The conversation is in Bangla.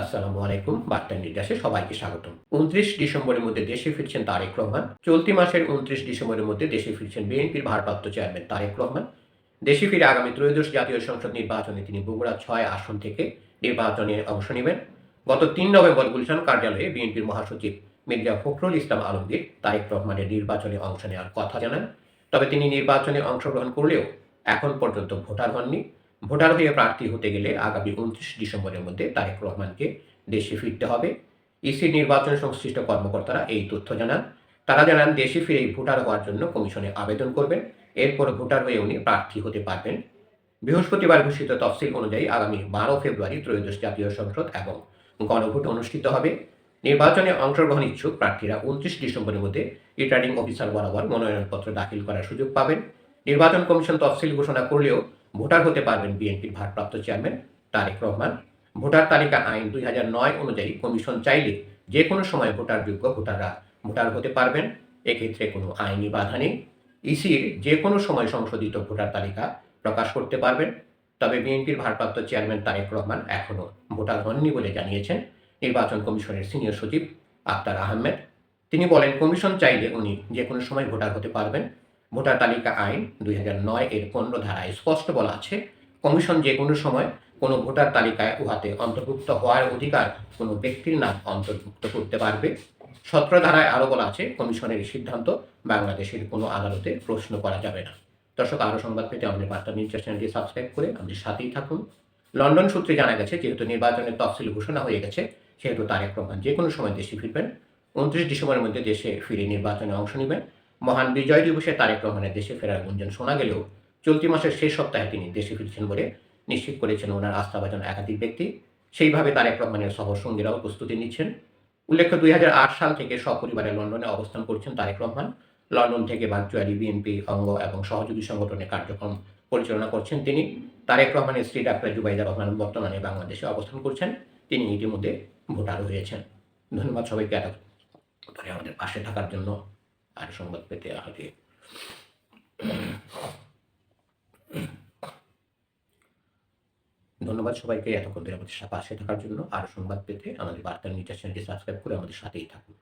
আসসালামু আলাইকুম বার্তা নির্দেশে সবাইকে স্বাগতম। উনত্রিশ ডিসেম্বরের মধ্যে দেশে ফিরছেন তারেক রহমান। চলতি মাসের উনত্রিশ ডিসেম্বরের মধ্যে দেশে ফিরছেন বিএনপির ভারপ্রাপ্ত চেয়ারম্যান তারেক রহমান। দেশে ফিরে আগামী ত্রয়োদশ জাতীয় সংসদ নির্বাচনে তিনি বগুড়া ছয় আসন থেকে নির্বাচনে অংশ নেবেন। গত তিন নভেম্বর গুলশান কার্যালয়ে বিএনপির মহাসচিব মির্জা ফখরুল ইসলাম আলমগীর তারেক রহমানের নির্বাচনে অংশ নেওয়ার কথা জানান। তবে তিনি নির্বাচনে অংশগ্রহণ করলেও এখন পর্যন্ত ভোটার হননি। ভোটার হয়ে প্রার্থী হতে গেলে আগামী উনত্রিশ ডিসেম্বরের মধ্যে তারেক রহমানকে দেশে ফিরতে হবে। ইসির নির্বাচন সংশ্লিষ্ট কর্মকর্তারা এই তথ্য জানান। তারা জানান, দেশে ফিরেই ভোটার হওয়ার জন্য কমিশনে আবেদন করবেন। এরপর ভোটার হয়ে উনি প্রার্থী হতে পারবেন। বৃহস্পতিবার ঘোষিত তফসিল অনুযায়ী আগামী বারো ফেব্রুয়ারি ত্রয়োদশ জাতীয় সংসদ এবং গণভোট অনুষ্ঠিত হবে। নির্বাচনে অংশগ্রহণ ইচ্ছুক প্রার্থীরা উনত্রিশ ডিসেম্বরের মধ্যে রিটার্নিং অফিসার বরাবর মনোনয়নপত্র দাখিল করার সুযোগ পাবেন। নির্বাচন কমিশন তফসিল ঘোষণা করলেও ভোটার হতে পারবেন বিএনপির ভারপ্রাপ্ত চেয়ারম্যান তারেক রহমান। ভোটার তালিকা আইন দুই হাজার নয় অনুযায়ী কমিশন চাইলে যে কোনো সময় ভোটারযোগ্য ভোটাররা ভোটার হতে পারবেন। এক্ষেত্রে কোনো আইনি বাধা নেই। ইসির যে কোনো সময় সংশোধিত ভোটার তালিকা প্রকাশ করতে পারবেন। তবে বিএনপির ভারপ্রাপ্ত চেয়ারম্যান তারেক রহমান এখনও ভোটার হননি বলে জানিয়েছেন নির্বাচন কমিশনের সিনিয়র সচিব আক্তার আহমেদ। তিনি বলেন, কমিশন চাইলে উনি যে কোনো সময় ভোটার হতে পারবেন। ভোটার তালিকা আইন দুই নয় এর পনেরো ধারায় স্পষ্ট বলা আছে, কমিশন যে কোনো সময় কোনো ভোটার তালিকায় উহাতে অন্তর্ভুক্ত হওয়ার অধিকার কোনো ব্যক্তির নাম অন্তর্ভুক্ত করতে পারবে। সতেরো ধারায় আরও বলা আছে, কমিশনের সিদ্ধান্ত বাংলাদেশের কোনো আদালতে প্রশ্ন করা যাবে না। দর্শক আরও সংবাদ পেতে আমাদের বার্তা নিউজ চ্যানেলটি সাবস্ক্রাইব করে আমাদের সাথেই থাকুন। লন্ডন সূত্রে জানা গেছে, যেহেতু নির্বাচনের তফসিল ঘোষণা হয়ে গেছে, সেহেতু তারেক রহমান যে কোনো সময় দেশে ফিরবেন। উনত্রিশ ডিসেম্বরের মধ্যে দেশে ফিরে নির্বাচনে অংশ নেবেন। মহান বিজয় দিবসে তারেক রহমানের দেশে ফেরার গুঞ্জন শোনা গেলেও চলতি মাসের শেষ সপ্তাহে তিনি দেশে ফিরছেন বলে নিশ্চিত করেছেন ওনার আস্থাভাজন একাধিক ব্যক্তি। সেইভাবে তারেক রহমানের সহ সঙ্গীরাও প্রস্তুতি নিচ্ছেন। উল্লেখ্য, দুই হাজার আট সাল থেকে সপরিবারে লন্ডনে অবস্থান করছেন তারেক রহমান। লন্ডন থেকে ভার্চুয়ালি বিএনপি, অঙ্গ এবং সহযোগী সংগঠনের কার্যক্রম পরিচালনা করছেন তিনি। তারেক রহমানের স্ত্রী ডাক্তার জুবাইদা রহমান বর্তমানে বাংলাদেশে অবস্থান করছেন। তিনি ইতিমধ্যে ভোটার হয়েছেন। ধন্যবাদ সবাইকে। আমাদের পাশে থাকার জন্য। আর সংবাদ পেতে আগে ধন্যবাদ সবাইকে, এতক্ষণ ধরে আমাদের পাশে থাকার জন্য। আর সংবাদ পেতে আমাদের বার্তা নিউজ চ্যানেলটি সাবস্ক্রাইব করে আমাদের সাথেই থাকুন।